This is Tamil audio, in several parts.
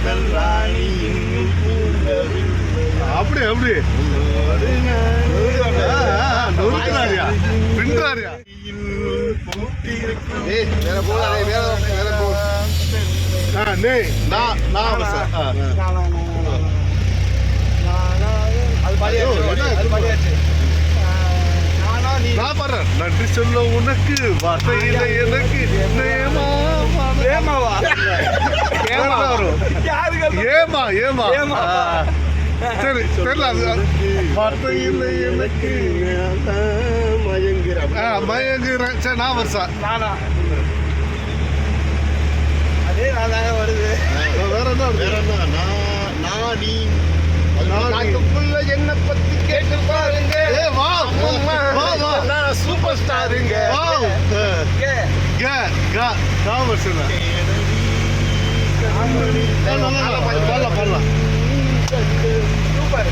காதல் ராணி. அப்படி அப்படி. பின்றாரியா வேற போல வேற வேற போ ஆ நே நான் நான் சார் ஆ. அது பாடியாச்சு ஐயோ, என்ன அது பாடியாச்சு. நானா நீ நான் பாடுறேன். நன்றி சொல்ல உனக்கு இல்லை எனக்கு. நேமா ஏமா ஏமா. சரி தெரியல அது வார்த்தை இல்லை எனக்கு. மயங்குறேன் சரி நான் வருஷா. நானா? அதே நானாக வருது. வேற என்ன? வேற என்ன? நான். நான். நீ என்ன பத்தி கேட்டு பாருங்க. சூப்பர் ஸ்டாருங்க கா கா வருஷம் சூப்பர்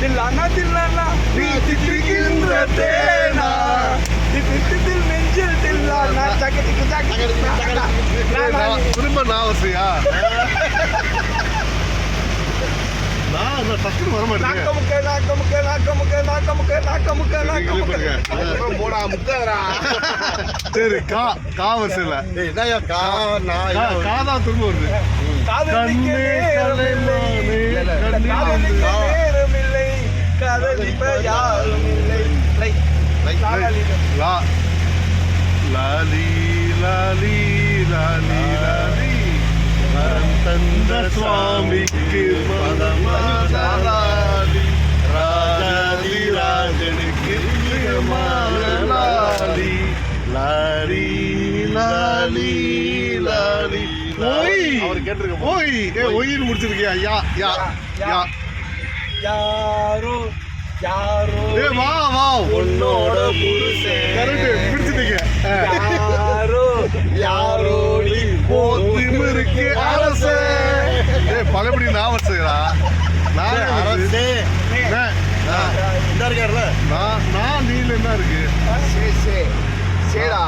தில்லானா தில்லானா நீ திட்டுகின்ற தேனா திட்டுதில் நெஞ்சில் தில்லானா தகதிக்கு தகதிக்கு நான் திரும்ப நான் வருஷையா நான் நான் வர மாட்டேன். நாக்கமுக்க நாக்க முக்க நாக்க முக்க நாக்க முக்க போடா முக்காதரா சரி கா கா ஏய் என்னயா கா நான் கா தான் திரும்ப வருது. லாலி லாலி லாலி லாலி தந்த சுவாமிக்கு பதமாலாலி ராஜாதி ராஜனுக்கு பிரியமான லாலி லாலி லாலி லாலி ஓய். அவர் கேட்டிருக்க ஓய். ஏ ஒயின்னு முடிச்சிருக்கியா? யா யா யா யாரோ யாரோ. ஏ வா வா. உன்னோட புருஷன் கரெக்ட். பிடிச்சிட்டீங்க ஆ. யாரோ யாரோடி போத்திமிருக்கு அரசே. ஏய் பழபடி நான் வச்சுக்கிறா நான் அரசே. நான் நான் நீல என்ன இருக்கு? சே சே. சேடா.